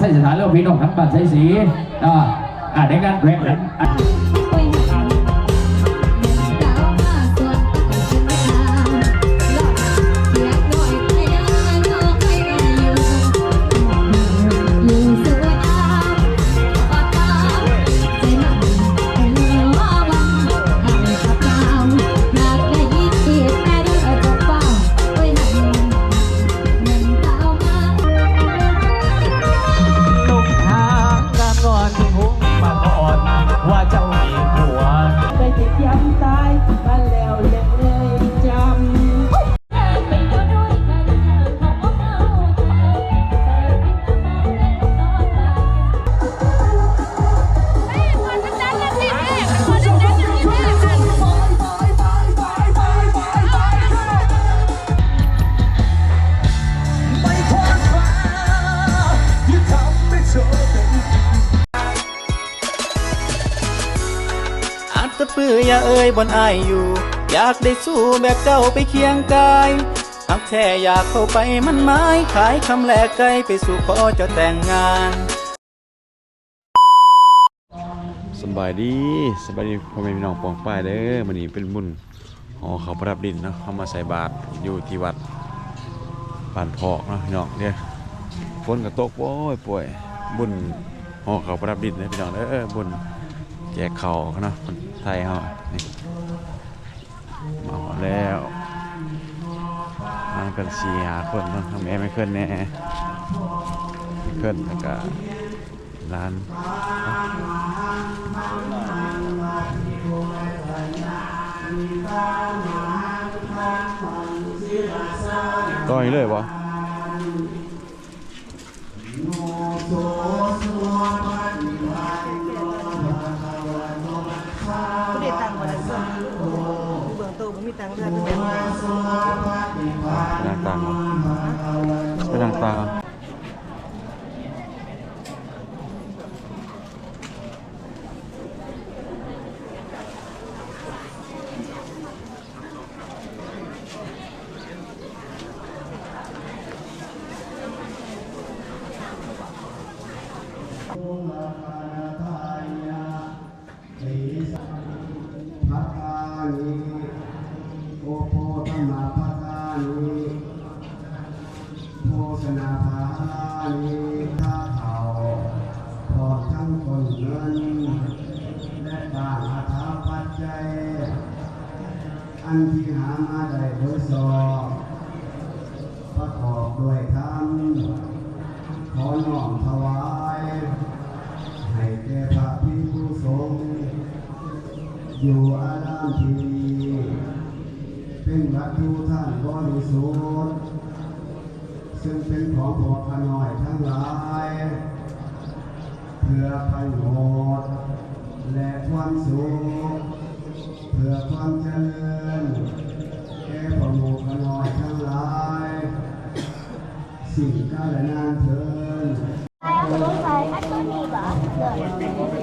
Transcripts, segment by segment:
สาวบางใช้สถานเลือกพี่น้องทั้งบ้านใช้สีอ่าในการแข่งขัน ยบนอายอยู่ อยากได้สู้แบบเจ้าไปเคียงกายหักแท้อยากเข้าไปมันไม้ขายคำแลกไกลไปสู่ขอเจ้าแต่งงานสบายดีสบายดีพ่อแม่พี่น้องปองป้ายเด้อมันนี้เป็นบุญหอเขาประดับดินเนาะเขามาใส่บาตรอยู่ที่วัดบ้านพอกเนาะพี่น้องเด้อฝนก็ตกโอ้ยป่วยบุญหอเขาประดับดินเด้อพี่น้องเด้อบุญ แจกเขาวเนาะคนไทยเฮานี่มาฮอแล้วมากันสี่หาคนเนาะทำแม่ไม่เคลื่อนแน่เคลื่อนแล้วก็ร้านต่อยเลยปะไม่ได้ตังค์มาแล้วส่วนเบื้องต้นมีตังค์เดือนเป็นแบบไปทางต่างเอาไปต่างเอ เพื่อความเจริญแก่พระโมู่ขน้อยทั้งหลาย สิ่งกาลนานเทินเ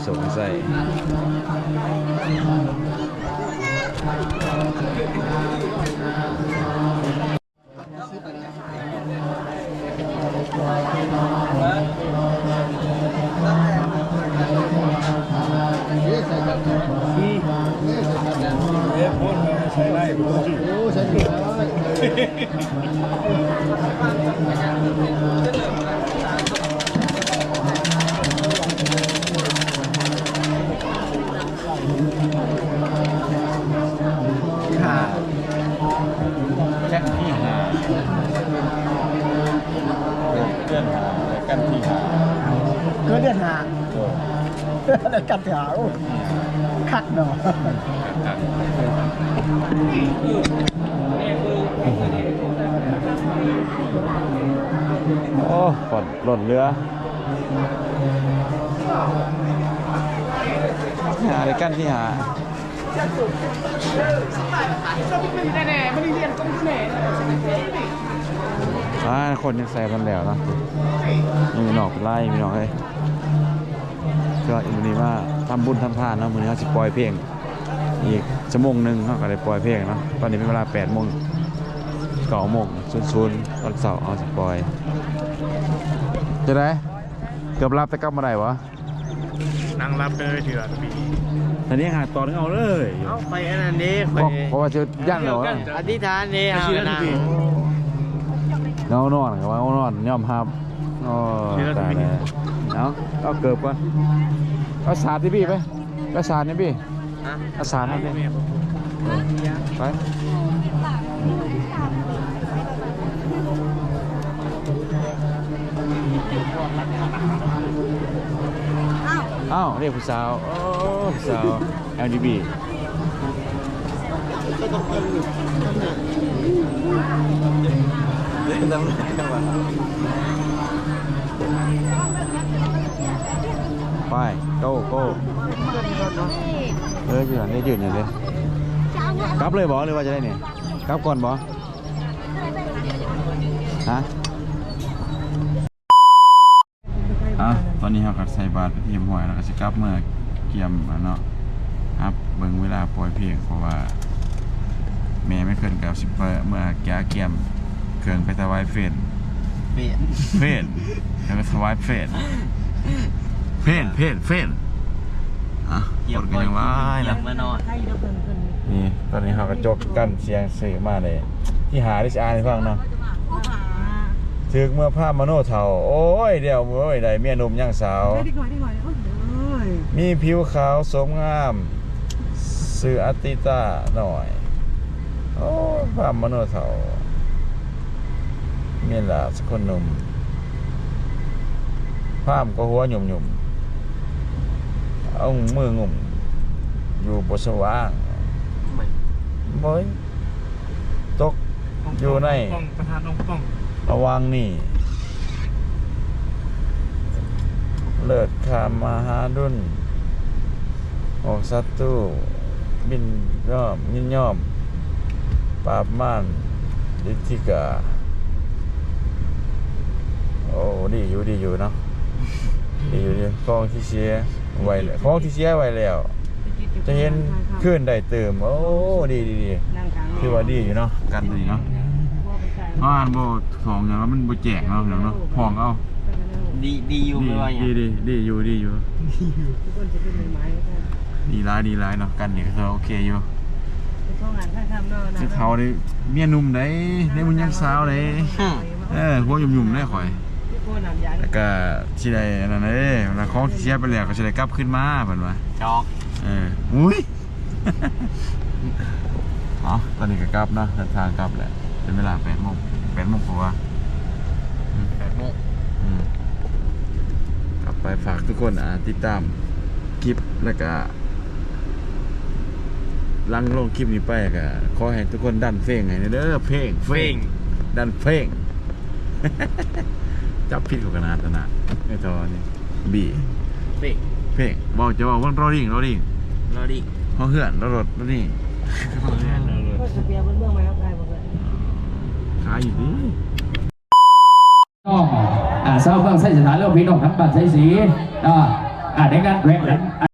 ด้อส่งใส่แจ็ เดือนกันหาโอ้คักเนาะโอ้ฝนหล่นเรือหาอะไรกันที่หาอ่าคนยังใส่กันแล้วนะมีหนอกไล่มีหนอกเลย ก็อีกวันนี้ว่าทำบุญทำทานเนาะมือนี้เขาสิปล่อยเพลงอีกชั่วโมงหนึ่งเขาก็ได้ปล่อยเพลงเนาะตอนนี้เป็นเวลา8โมง9โมงศูนย์ๆวันเสาร์เอาสิปล่อยจะได้เกือบรับแต่กลับมาได้วะนั่งรับเลยเถื่อนปีทีนี้หาตอนนึงเอาเลยเอาไปอันนั้นนี้เพไปราะเพราะว่าจะย่านเหรออธิษฐานนี่เอานะเงานอนกับว่าเงานอนยอมรับอ๋อตายแล้ว เอาเอาเกือบก่อนเอาสาดที่พี่ไปเอาสาดนี่พี่เอาสาดนั่นนี่ไปอ้าวเรียกผู้สาวโอ้ผู้สาว LDB ไป go go เออยืนได้ยืนอย่างเดียวกลับเลยบอหรือว่าจะได้เนี่ยกลับก่อนบอฮะอะตอนนี้เราก็ใส่บาตรไปที่ห้วยแล้วก็สิกลับเมื่อเกี่ยมอะเนาะครับเบิ่งเวลาปล่อยเพลงเพราะว่าแม่ไม่เคยกับสิเปอร์เมื่อแกเกี่ยมเครื่องไปถวายเฟนเปลี่ยนเฟนแล้วก็ถวายเฟน เฟนเฟนเฟนอะกดกันยังไงนะมานอนนี่ตอนนี้เขากระจกกั้นเสียงสื่อมาเลย ที่หาที่อ่านให้ฟังเนาะถึกเมื่อภาพมโนเทาโอ้ยเดี๋ยวโอ้ยได้เมียหนุ่มยังสาว มีผิวขาวสมงาม สื่ออติตาหน่อย โอ้ยภาพมโนเทาเมียหลาสกคนหนุ่มภาพก็หัวหยุ่มหยุ่มๆ เอามืองุ่มอยู่บนสว่างบอยตก อยู่ใน ป้องประธานองค์ป้องระวังนี่ เลิศคามมหาดุลออกศัตรูบินย่อมยินย่อม ปราบม่านดิธิกา โอ้ ดีอยู่ดีอยู่เนาะ ดีอยู่ดีคลองที่เชียร์ไวเลยคลองที่เชียร์ไวแล้ว จะเห็นขึ้นได้เติมโอ้ดีดีดีคือว่าดีอยู่เนาะกันดีเนาะอ่านโบสองอย่างแล้วมันโบแจกเนาะเนาะพองเอาดีดีอยู่ดีไม่ว่าอย่างดีดีดีอยู่ดีอยู่ดีร้ายดีร้ายเนาะกันนี่ก็โอเคอยู่พวกงานข้างคำนอกนะจะเฒ่าได้เมียหนุ่มได้ได้มันยังสาวได้เออหัวหยุ่มๆได้ข่อยพี่โก้นำยา แล้วก็สิได้อันนั้นเด้เวลาของที่เสียไปแล้วก็สิได้กลับขึ้นมาเพิ่นว่าจอกเอออุ้ย เอาตอนนี้ก็กลับเนาะเดินทางกลับแหละเป็นเวลา8โมง8โมงกว่า แปดโมงอืมกลับไปฝากทุกคนอ่าติดตามคลิปแล้วก็หลังลงคลิปนี้ไปก็ขอให้ทุกคนดันเพลงให้เด้อเพลงเฟ่งดันเพลง จับผิดกับกนาตนะไอ้ตอนนี้บีเฟ่งเพลงบอกจะบอกว่ารอดิ่งรอดิ่งรอดิเพราะเหื่อนรถรถรถดิ่งก็สเปียร์บนเมืองไหมครับใครบอกเลยขายอยู่ดิน้องอ่าเศร้าเมืองไส้สถานเรื่องพี่น้องทั้งบ้านไส้สีอ่าอ่าในการแข่งขัน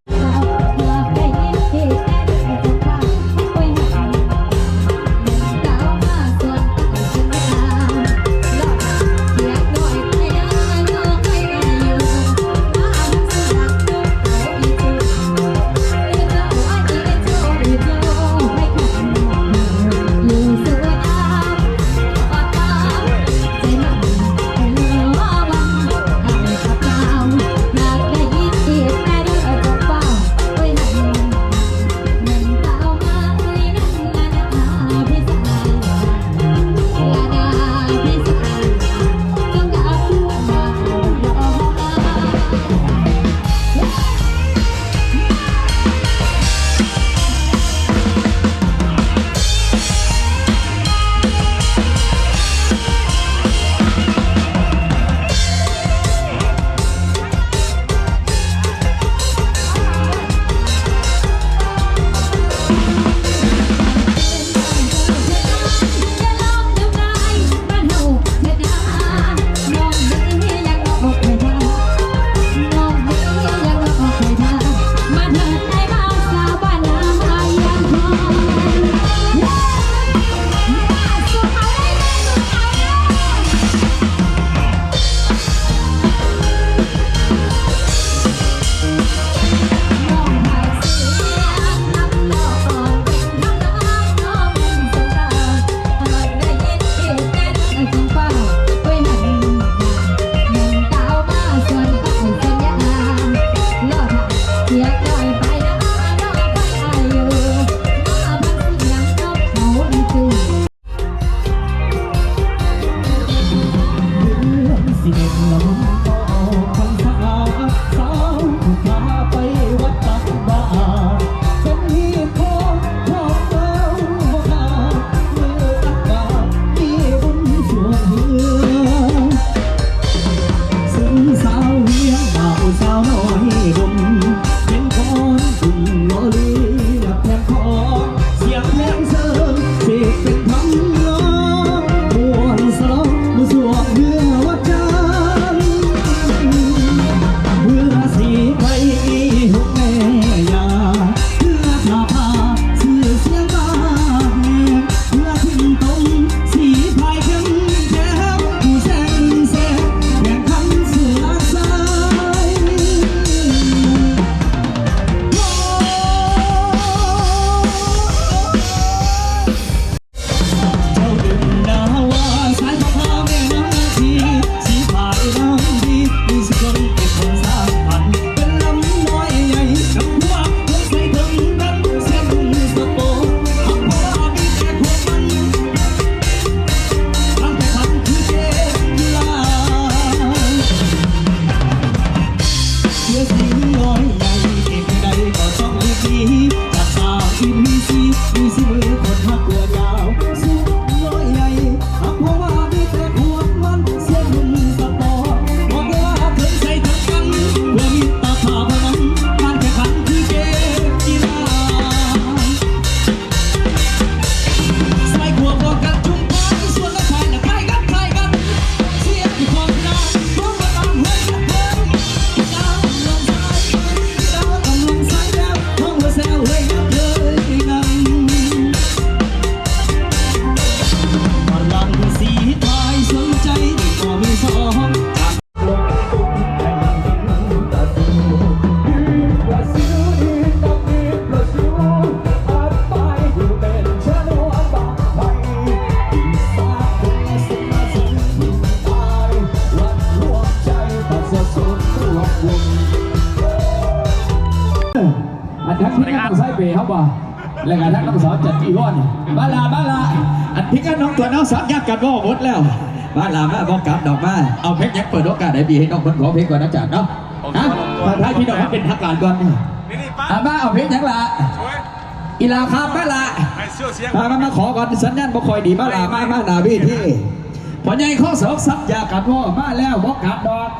สาวยักกันบ่หมดแล้วบ้าลามาบอกกลับดอกมาเอาเพลงยังเปิดโอกาสได้ดีให้น้องเพิ่นขอเพลงก่อนนะจ๊ะเนาะฮะตอนท้ายพี่น้องให้เป็นทางการก่อนอะมาเอาเพลงยังละอีลาครับมาละมามามาขอก่อนสัญญาณบ่ค่อยดีมาละมามาหน้าเวิที่พอใหญ่ข้อสองสักยากันว่ามาแล้วบ่กลับดอก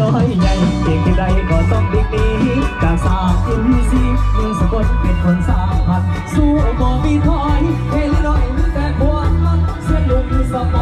น้อยใหญ่เด็กใดก็ต้องดีกดีกาสาอินซีเมืองสะกดเป็นคนสามพันสู้บ่มีถอยเฮลิน้อยมึงแต่ควรลันเส้นลุงสมอ